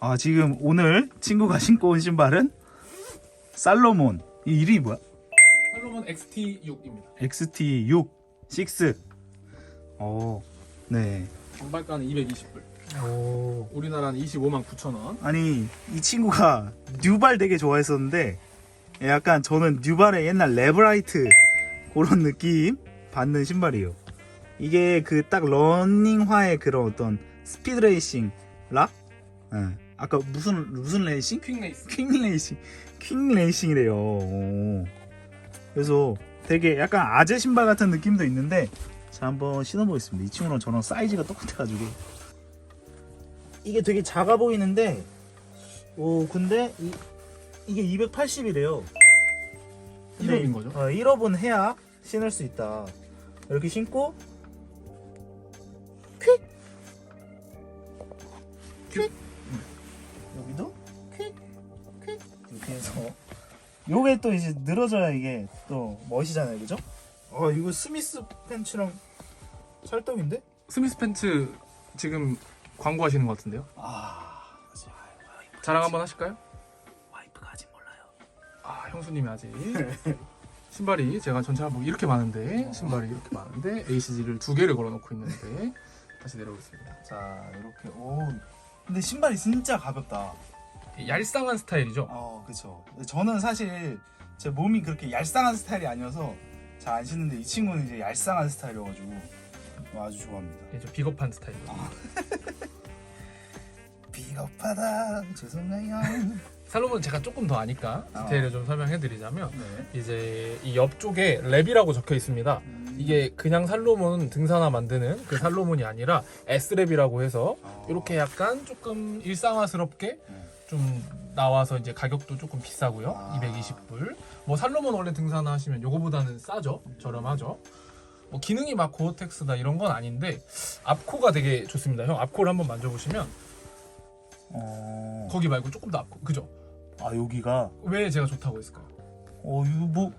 아 지금 오늘 친구가 신고 온 신발은 살로몬 이 이름이 뭐야? 살로몬 XT6입니다. XT6 6 어, 네. 정발가는 220불. 오. 우리나라는 25만 9천 원. 아니 이 친구가 뉴발 되게 좋아했었는데 약간 저는 뉴발의 옛날 레브라이트 그런 느낌 받는 신발이에요. 이게 그 딱 러닝화의 그런 어떤 스피드 레이싱 락? 예. 아까 무슨 무슨 레이싱? 퀵 레이스. 퀵 레이싱 퀵 레이싱이래요. 오. 그래서 되게 약간 아재 신발 같은 느낌도 있는데 자 한번 신어보겠습니다. 이 친구랑 저랑 사이즈가 똑같아가지고 이게 되게 작아 보이는데 오 근데 이, 이게 280이래요. 1업인 거죠? 어, 1업은 해야 신을 수 있다. 이렇게 신고 퀵 퀵. 여기도 퀵 퀵. 이렇게 해서 요게 또 이제 늘어져야 이게 또 멋이잖아요, 그죠? 아 이거 스미스 팬츠랑 찰떡인데? 스미스 팬츠 지금 광고하시는 것 같은데요? 아 자랑 한번 하실까요? 와이프가 아직 몰라요. 아 형수님이 아직 신발이 제가 전체 한복 이렇게 많은데 신발이 이렇게 많은데 ACG를 두 개를 걸어놓고 있는데 다시 내려오겠습니다. 자 이렇게 오 근데 신발이 진짜 가볍다. 얄쌍한 스타일이죠. 어, 그쵸. 저는 사실 제 몸이 그렇게 얄쌍한 스타일이 아니어서 잘 안 신는데 이 친구는 이제 얄쌍한 스타일이어가지고 아주 좋아합니다. 예, 좀 비겁한 스타일이죠. 비겁하다. 죄송해요. 살로몬 제가 조금 더 아니까 어. 디테일을 좀 설명해드리자면 네. 이제 이 옆쪽에 랩이라고 적혀 있습니다. 이게 그냥 살로몬 등산화 만드는 그 살로몬이 아니라 S랩이라고 해서 어. 이렇게 약간 조금 일상화스럽게 네. 좀 나와서 이제 가격도 조금 비싸고요. 아. 220불. 뭐 살로몬 원래 등산화 하시면 요거보다는 싸죠. 저렴하죠. 뭐 기능이 막 고어텍스다 이런 건 아닌데 앞코가 되게 좋습니다. 형 앞코를 한번 만져보시면 어. 거기 말고 조금 더 앞코. 그죠? 아 여기가 왜 제가 좋다고 했을까요? 어 이거 뭐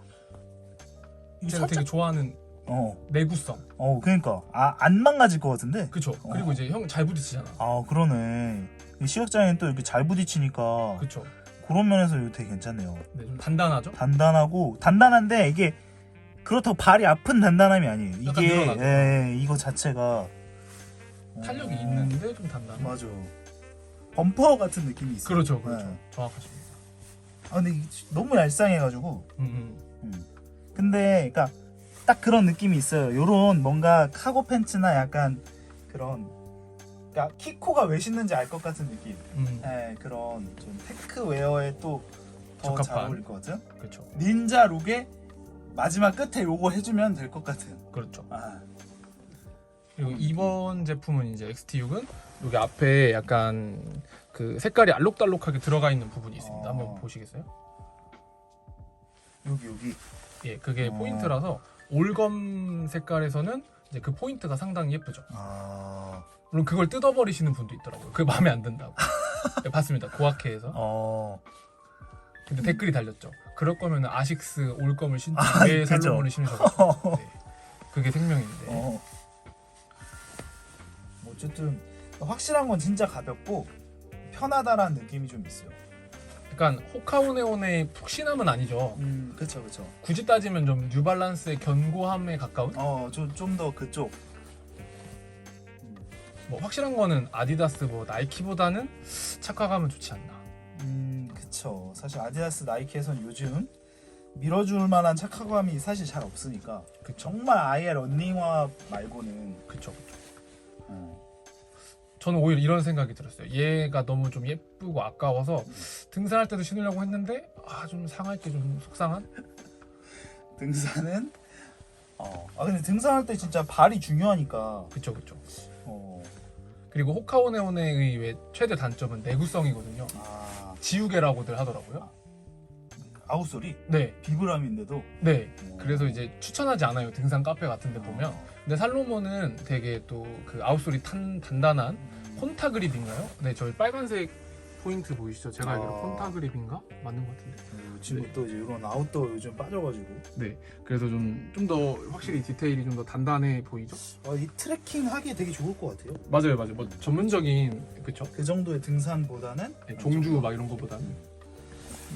제가 되게 살짝 좋아하는 어. 내구성. 어 그러니까 아 안 망가질 것 같은데. 그쵸? 그리고 어. 이제 형 잘 부딪히잖아. 아 그러네. 이 시각장애는 또 이렇게 잘 부딪히니까 그쵸? 그런 면에서 이거 되게 괜찮네요. 네, 좀 단단하죠? 단단하고 단단한데 이게 그렇다고 발이 아픈 단단함이 아니에요. 약간 이게 늘어나죠. 예, 이거 자체가 탄력이 어, 있는데 좀 단단해. 맞아. 범퍼 같은 느낌이 있어. 그렇죠, 그렇죠. 네. 정확하십니다. 아 근데 이게 너무 얄쌍해가지고. 음, 음. 음. 근데 그러니까 딱 그런 느낌이 있어요. 요런 뭔가 카고 팬츠나 약간 그런 그러니까 키코가 왜 신는지 알 것 같은 느낌. 음, 예, 그런 좀 테크 웨어에 또더잘 적합한. 어울릴 것 같은 그렇죠, 닌자 룩에 마지막 끝에 요거 해주면 될 것 같은. 그렇죠. 아, 그리고 이번 제품은 이제 XT6은 여기 앞에 약간 그 색깔이 알록달록하게 들어가 있는 부분이 있습니다. 어. 한번 보시겠어요? 여기 여기. 예, 그게 어. 포인트라서 올검 색깔에서는 이제 그 포인트가 상당히 예쁘죠. 아, 물론 그걸 뜯어버리시는 분도 있더라고요. 그게 마음에 안 든다고. 네, 봤습니다. 고학회에서. 어, 근데 댓글이 달렸죠. 그럴 거면 아식스 올검을 신지 아, 왜 그죠. 살로몬을 신으셔가지고. 네. 그게 생명인데. 어. 뭐 어쨌든 확실한 건 진짜 가볍고 편하다라는 느낌이 좀 있어요. 약간 호카오네온의 푹신함은 아니죠. 음, 그렇죠, 그렇죠. 굳이 따지면 좀 뉴발란스의 견고함에 가까운? 어, 좀좀 더 그쪽. 뭐 확실한 거는 아디다스 뭐 나이키보다는 착화감은 좋지 않나. 음, 그쵸. 사실 아디다스, 나이키에선 요즘 밀어줄 만한 착화감이 사실 잘 없으니까 그쵸. 정말 아예 런닝화 말고는 그쵸, 그쵸. 어, 저는 오히려 이런 생각이 들었어요. 얘가 너무 좀 예쁘고 아까워서 등산할 때도 신으려고 했는데 아 좀 상할 게 좀 속상한? 등산은 어, 아 근데 등산할 때 진짜 발이 중요하니까 그쵸, 그쵸. 어, 그리고 호카오네온의 왜 최대 단점은 내구성이거든요. 아, 지우개라고들 하더라고요. 아웃소리 네, 비브람인데도 네. 어, 그래서 이제 추천하지 않아요. 등산 카페 같은 데 보면. 어, 근데 살로몬은 되게 또 그 아웃솔이 탄 단단한 음, 폰타 그립인가요? 네, 저희 빨간색 포인트 보이시죠? 제가 알기로 아. 폰타 그립인가 맞는 것 같은데. 지금 네. 또 이제 이런 아웃도어 요즘 빠져가지고 네. 그래서 좀 좀 더 확실히 디테일이 좀 더 단단해 보이죠? 아, 이 트레킹 하기 되게 좋을 것 같아요. 맞아요, 맞아요. 뭐 전문적인 그쵸? 그 정도의 등산보다는 네, 종주 막 이런 거보다는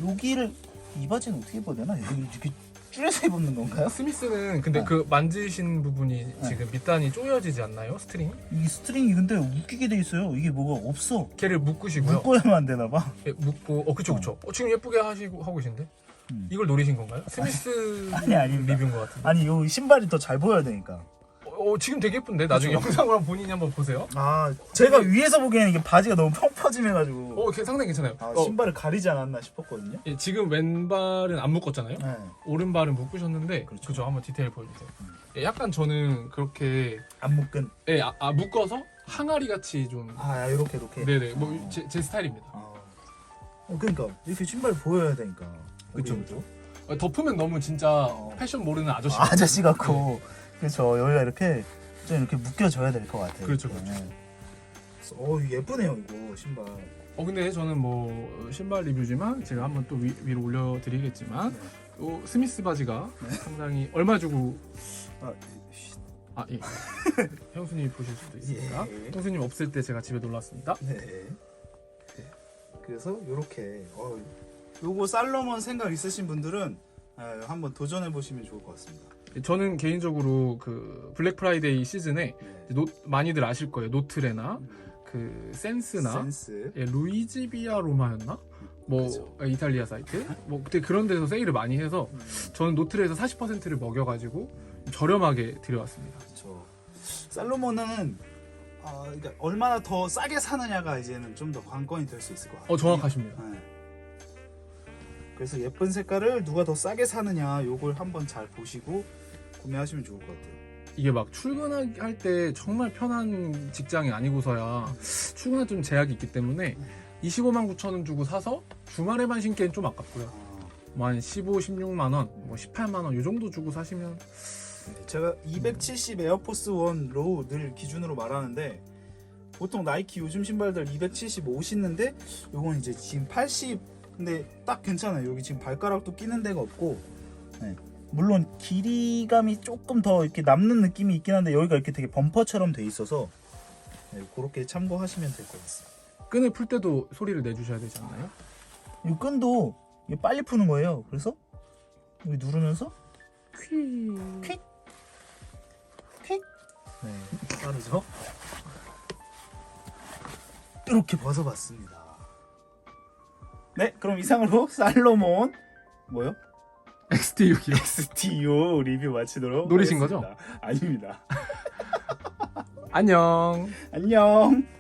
여기를 이 바지는 어떻게 입어야 되나? 이거 이렇게 줄여서 입는 건가요? 스미스는 근데 네. 그 만지신 부분이 지금 밑단이 조여지지 않나요? 스트링? 이 스트링이 근데 웃기게 돼 있어요. 이게 뭐가 없어. 걔를 묶으시고요. 묶어야만 안 되나 봐. 예, 묶고 어 그쵸 그쵸. 어, 지금 예쁘게 하시고 하고 계신데 음. 이걸 노리신 건가요? 스미스 아니, 아닙니다. 리뷰인 것 같은데. 아니 요 신발이 더 잘 보여야 되니까. 어, 어, 지금 되게 예쁜데 나중에 그쵸. 영상으로 한번 본인이 한번 보세요. 아 제가 위에서 보기에는 이게 바지가 너무 펑퍼짐해가지고 어, 걔 상당히 괜찮아요. 아, 어, 신발을 가리지 않았나 싶었거든요. 예, 지금 왼발은 안 묶었잖아요. 네. 오른발은 묶으셨는데 그렇죠. 그죠 한번 디테일 보여주세요. 음. 예, 약간 저는 그렇게 안 묶은. 예, 아, 아, 묶어서 항아리 같이 좀 아 이렇게 이렇게. 네네 뭐제제 스타일입니다. 아. 어, 그러니까 이렇게 신발 보여야 되니까. 그쵸, 어디에도. 어, 덮으면 너무 진짜 어. 패션 모르는 아저씨. 아, 아저씨 같고. 그렇죠. 여기가 이렇게 좀 이렇게 묶여줘야 될 것 같아요. 그렇죠, 이렇게. 그렇죠. 어 예쁘네요 이거 신발. 어 근데 저는 뭐 신발 리뷰지만 제가 한번 또 위, 위로 올려드리겠지만 네. 또 스미스 바지가 상당히 얼마 주고 아, 아 예. 형수님 보실 수도 있으니까 예. 형수님 없을 때 제가 집에 놀러 왔습니다. 네. 그래서 요렇게 어, 요거 살로몬 생각 있으신 분들은 아, 한번 도전해 보시면 좋을 것 같습니다. 저는 개인적으로 그 블랙 프라이데이 시즌에 네. 노, 많이들 아실 거예요. 노트레나 음, 그 센스나 센스. 예, 루이지비아 로마였나? 뭐 그죠. 이탈리아 사이트 뭐 그때 그런 데서 세일을 많이 해서 음, 저는 노트레에서 40%를 먹여가지고 저렴하게 들여왔습니다. 그렇죠. 살로몬은 아, 그러니까 얼마나 더 싸게 사느냐가 이제는 좀 더 관건이 될 수 있을 것 같아요. 어 정확하십니다. 네. 그래서 예쁜 색깔을 누가 더 싸게 사느냐 요걸 한번 잘 보시고 구매하시면 좋을 것 같아요. 이게 막 출근할 때 정말 편한 직장이 아니고서야 출근할 좀 제약이 있기 때문에 25만 9천 원 주고 사서 주말에만 신기엔 좀 아깝고요. 아, 뭐한 15, 16만 원, 뭐 18만 원 이 정도 주고 사시면 네, 제가 270 에어포스 1로 늘 기준으로 말하는데 보통 나이키 요즘 신발들 275 신는데 요건 이제 지금 80 근데 딱 괜찮아요. 여기 지금 발가락도 끼는 데가 없고 네. 물론 길이감이 조금 더 이렇게 남는 느낌이 있긴 한데 여기가 이렇게 되게 범퍼처럼 돼 있어서 네, 그렇게 참고하시면 될 것 같습니다. 끈을 풀 때도 소리를 내주셔야 되지 않나요? 이 끈도 이게 빨리 푸는 거예요. 그래서 여기 누르면서 퀴. 퀵. 퀵. 네, 빠르죠? 이렇게 벗어봤습니다. 네, 그럼 이상으로 살로몬 뭐요? XT6이요. STO 리뷰 마치도록 노리신 하겠습니다. 아닙니다. 안녕. 안녕.